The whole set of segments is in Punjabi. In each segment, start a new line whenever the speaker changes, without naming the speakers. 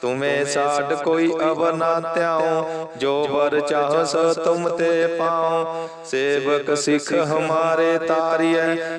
ਤੁਮੇ ਸਾਡ ਕੋਈ ਅਵਰ ਨਾ ਧਿਆਉ ਜੋ ਵਰ ਚਾਹ ਸੋ ਤੁਮ ਤੇ ਪਾਉ ਸੇਵਕ ਸਿੱਖ ਹਮਾਰੇ ਤਾਰੀਐ।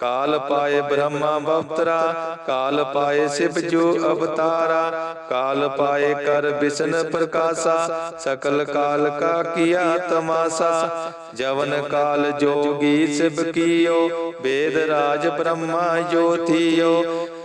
ਕਾਲ ਪਾਏ ਬ੍ਰਹਮਾ ਬਵਤਰਾ, ਕਾਲ ਪਾਏ ਸਿਵ ਜੋ ਅਵਤਾਰਾ, ਕਾਲ ਪਾਏ ਕਰ ਬਿਸ਼ਨ ਪ੍ਰਕਾਸ਼ਾ, ਸਕਲ ਕਾਲ ਕਾ ਕੀਆ ਤਮਾਸਾ, ਜਵਨ ਕਾਲ ਜੋਗੀ ਸਿਵ ਕੀਓ, ਵੇਦ ਰਾਜ ਬ੍ਰਹਮਾ ਜੋਤੀਓ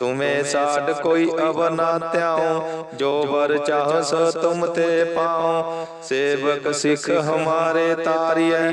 ਤੁਮੇ ਸਾਡ ਕੋਈ ਅਵ ਨਾ ਧਿਆਉ, ਜੋ ਵਰ ਚਾਹ ਤੁਮ ਤੇ ਪਾਉ। ਸੇਵਕ ਸਿੱਖ ਹਮਾਰੇ ਤਾਰੀਐ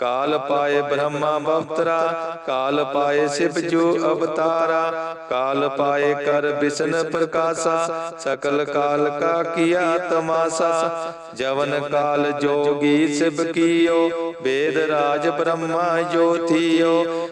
ਕਾਲ ਪਾਏ ਬ੍ਰਹਮਾ ਬਵਤਰਾ, ਕਾਲ ਪਾਏ ਸਿਵ ਜੋ ਅਵਤਾਰਾ, ਕਾਲ ਪਾਏ ਕਰ ਬਿਸ਼ਨ ਪ੍ਰਕਾਸ਼ਾ, ਸਕਲ ਕਾਲ ਕਾ ਕੀਆ ਤਮਾਸਾ, ਜਵਨ ਕਾਲ ਜੋਗੀ ਸਿਵ ਕੀਓ, ਵੇਦ ਰਾਜ ਬ੍ਰਹਮਾ ਜੋਤੀਓ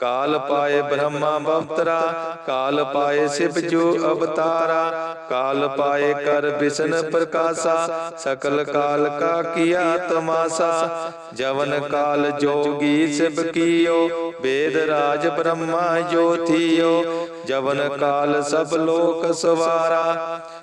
ਕਾਲ ਪਾਏ ਬ੍ਰਹਮਾ ਬਵਤਰਾ, ਕਾਲ ਪਾਏ ਸਿਵ ਜੋ ਅਵਤਾਰਾ, ਕਾਲ ਪਾਏ ਕਰ ਬਿਸ਼ਨ ਪ੍ਰਕਾਸ਼ਾ, ਸਕਲ ਕਾਲ ਕਾ ਕੀਆ ਤਮਾਸਾ, ਜਵਨ ਕਾਲ ਜੋਗੀ ਸਿਵ ਕੀਓ, ਵੇਦ ਰਾਜ ਬ੍ਰਹਮਾ ਜੋਥੀਓ ਜਵਨ ਕਾਲ ਸਭ ਲੋਕ ਸਵਾਰਾ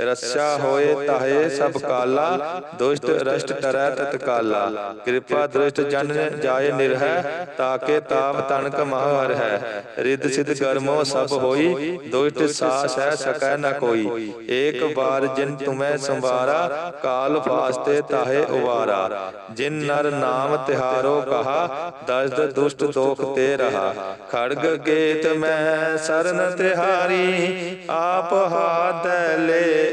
ਰਸਾ ਹੋਏ ਤਾਹੇ ਸਭ ਕਾਲਾ, ਦੁਸ਼ਟ ਰਸ਼ਟ ਟਰੈ ਤਤਕਾਲਾ ਕਿਰਪਾ ਦ੍ਰਿਸ਼ਟ ਜਨ ਜਾਏ ਨਿਰਹਿ, ਤਾਕੇ ਤਾਪ ਤਨਕ ਮਹਰ ਹੈ। ਰਿੱਧ ਸਿਧ ਕਰਮੋ ਸਭ ਹੋਈ, ਦੁਸ਼ਟ ਸਾਸ ਹੈ ਸਕੈ ਨ ਕੋਈ। ਏਕ ਬਾਰ ਜਿਨ ਤੁਮੈ ਸੰਵਾਰਾ, ਕਾਲ ਫਾਸਤੇ ਤਾਹੇ ਉਵਾਰਾ। ਜਿਨ ਨਰ ਨਾਮ ਤਿਹਾਰੋ ਕਹਾ, ਦਸਦ ਦੁਸ਼ਟ ਦੋਖ ਤੇ ਰਹਾ। ਖੜਗ ਗੇਤ ਮੈਂ ਸਰਨ ਤਿਹਾਰੀ, ਆਪ ਹਾਥ ਲੈ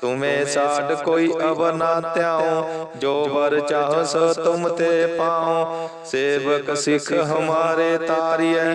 ਤੁਮੇ ਸਾਡ ਕੋਈ ਅਵਰ ਨਾ ਧਿਆਉ, ਜੋ ਵਰ ਚਾਹ ਸੋ ਤੁਮ ਤੇ ਪਾਉ। ਸੇਵਕ ਸਿੱਖ ਹਮਾਰੇ ਤਾਰੀਐ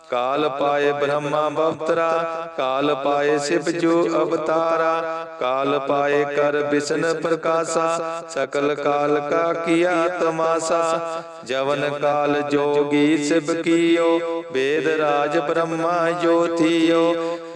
ਕਾਲ ਪਾਏ ਬ੍ਰਹਮਾ ਬਵਤਰਾ, ਕਾਲ ਪਾਏ ਸਿਵ ਜੋ ਅਵਤਾਰਾ, ਕਾਲ ਪਾਏ ਕਰ ਬਿਸ਼ਨ ਪ੍ਰਕਾਸ਼ਾ, ਸਕਲ ਕਾਲ ਕਾ ਕੀਆ ਤਮਾਸਾ, ਜਵਨ ਕਾਲ ਜੋਗੀ ਸਿਵ ਕੀਓ, ਵੇਦ ਰਾਜ ਬ੍ਰਹਮਾ ਜੋਤੀਓ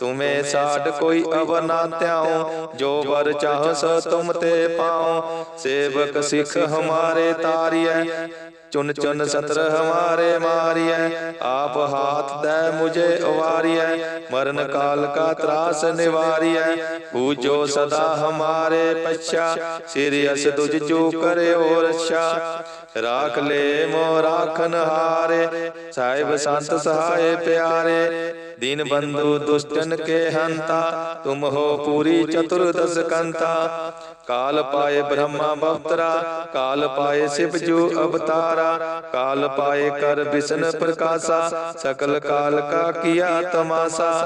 ਤੁਮੇ ਸਾਡ ਕੋਈ ਅਵਰ ਨਾ ਧਿਆਉ, ਜੋ ਵਰ ਚਾਹ ਸੋ ਤੁਮ ਤੇ ਪਾਉ। ਸੇਵਕ ਸਿੱਖ ਹਮਾਰੇ ਤਾਰੀਐ, ਚੁਨ ਚੁਨ ਸਤਰ ਹਮਾਰੇ ਮਾਰੀਐ। ਆਪ ਹਾਥ ਦੈ ਮੁਝੇ ਉਵਾਰੀਐ ਮਰਨ ਕਾਲ ਕਾ ਤਰਾਸ ਨਿਵਾਰੀਐ। ਪੂਜੋ ਸਦਾ ਹਮਾਰੇ ਪਛਾ। ਸਿਰ ਅਸ ਦੁਜ ਜੋ ਕਰਿਓ ਰਛਾ ਰਾਖ ਲੈ ਮੋ ਰਾਖਨ ਹਾਰੇ ਸਾਹਿਬ ਸੰਤ ਸਹਾਏ ਪਿਆਰੇ। ਦੀਨ ਬੰਧੂ ਦੁਸ਼ਟਨ ਕੇ ਹੰਤਾ। ਤੁਮ ਹੋ ਪੂਰੀ ਚਤੁਰਦਸ ਕੰਤਾ। ਕਾਲ ਪਾਏ ਬ੍ਰਹਮਾ ਬਵਤਰਾ। ਕਾਲ ਪਾਏ ਸਿਵ ਜੋ ਅਵਤਾਰਾ। ਕਾਲ ਪਾਏ ਕਰ ਵਿਸ਼ਨ ਪ੍ਰਕਾਸ਼ਾ। ਸਕਲ ਕਾਲ ਕਾ ਕੀਆ ਤਮਾਸਾ।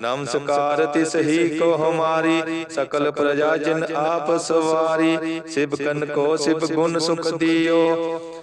ਨਮਸਕਾਰ ਤਿਸ ਹੀ ਕੋ ਹਮਾਰੀ ਸਕਲ ਪ੍ਰਜਾ ਜਿਨ ਆਪ ਸਵਾਰੀ ਸਿਵ ਕਨ ਕੋ ਸਿਵ ਗੁਣ ਸੁਖ ਦਿਓ।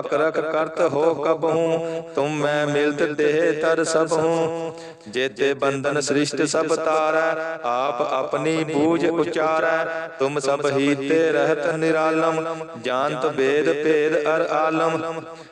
ਅਕਰਕ ਕਰਤ ਹੋ ਕਬਹੂ ਤੁਮ ਮੈਂ ਮਿਲਤ ਦੇਹ ਤਰ ਸਭ ਹੂੰ। ਜੇਤੇ ਬੰਧਨ ਸ੍ਰਿਸ਼ਟ ਸਭ ਤਾਰੈ, ਆਪ ਆਪਣੀ ਬੂਝ ਉਚਾਰੈ। ਤੁਮ ਸਭ ਹੀ ਤੇ ਨਿਰਾਲਮ, ਜਾਣਤ ਵੇਦ ਭੇਦ ਅਰ ਆਲਮ।